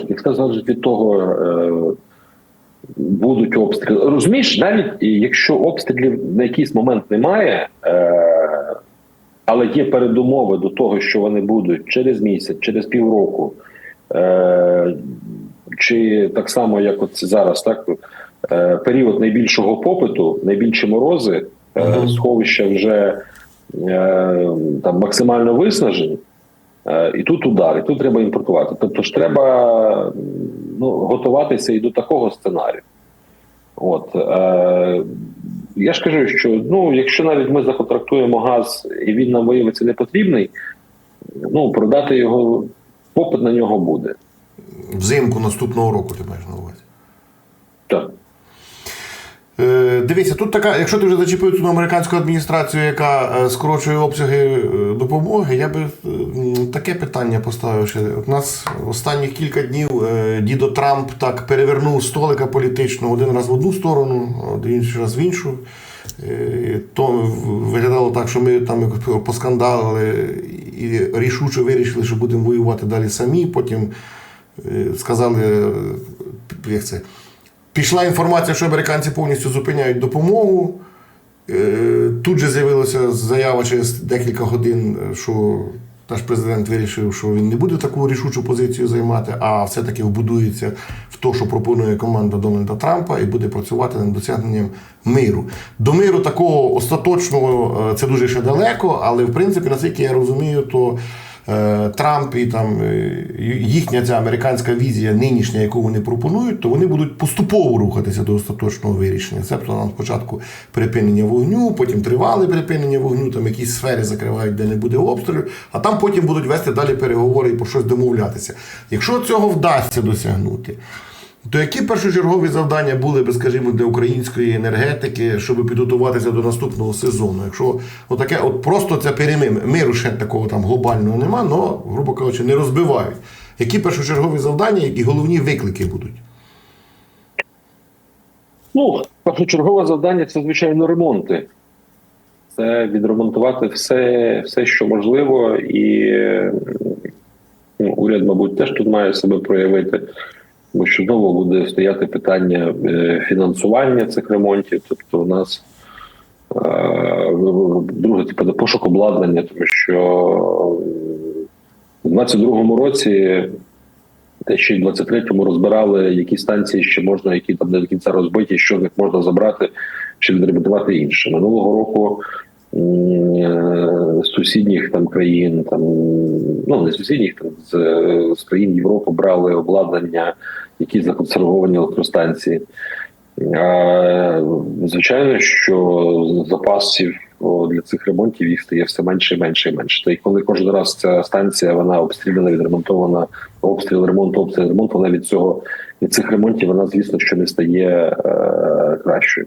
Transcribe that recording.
ж таки, все залежить від того, е, будуть обстріли. Розумієш, навіть якщо обстрілів на якийсь момент немає, е, але є передумови до того, що вони будуть через місяць, через півроку, е, чи так само, як от зараз, так е, період найбільшого попиту, найбільші морози, е, сховища вже е, там максимально виснажені. Е, І тут удар, і тут треба імпортувати. Тобто ж треба ну, готуватися і до такого сценарію. От е, я ж кажу, що ну, якщо навіть ми законтрактуємо газ і він нам виявиться не потрібний, ну продати його, попит на нього буде. Взимку наступного року ти маєш на увазі. Так. Дивіться, тут така, якщо ти вже зачепив цю американську адміністрацію, яка е, скорочує обсяги е, допомоги, я би таке питання поставив ще. От нас останніх кілька днів е, дідо Трамп так перевернув столика політичного один раз в одну сторону, інший раз в іншу. То виглядало так, що ми там поскандалили і рішуче вирішили, що будемо воювати далі самі. Потім сказали, як це. Пішла інформація, що американці повністю зупиняють допомогу. Е, Тут же з'явилася заява через декілька годин, е, що наш президент вирішив, що він не буде таку рішучу позицію займати, а все-таки вбудується в те, що пропонує команда Дональда Трампа, і буде працювати над досягненням миру. До миру такого остаточного е, це дуже ще далеко, але в принципі, наскільки я розумію, то Трамп і там е, їхня ця американська візія нинішня, яку вони пропонують, то вони будуть поступово рухатися до остаточного вирішення. Тобто нам спочатку припинення вогню, потім тривале припинення вогню, там якісь сфери закривають, де не буде обстрілів, а там потім будуть вести далі переговори і про щось домовлятися. Якщо цього вдасться досягнути. То які першочергові завдання були би, скажімо, для української енергетики, щоб підготуватися до наступного сезону? Якщо отаке, от просто це перемим, миру ще такого там глобального нема, але, грубо кажучи, не розбивають. Які першочергові завдання, які головні виклики будуть? Ну, першочергове завдання це, звичайно, ремонти. Це відремонтувати все, все що можливо, і ну, уряд, мабуть, теж тут має себе проявити, бо що знову буде стояти питання е, фінансування цих ремонтів. Тобто, у нас е, друге, типу, пошук обладнання, тому що в 22-му році те, що й в 23-му розбирали, які станції ще можна, які там не до кінця розбиті, що з них можна забрати чи відремонтувати інше. Минулого року сусідніх там країн, там ну не сусідніх, там з, з країн Європи брали обладнання, які законсервовані електростанції. Е, Звичайно, що запасів для цих ремонтів їх стає все менше і менше і менше. Та й коли кожен раз ця станція вона обстріляна, відремонтована, обстріл, ремонт, обстріл, ремонт, вона від цього від цих ремонтів вона, звісно, що не стає е, кращою.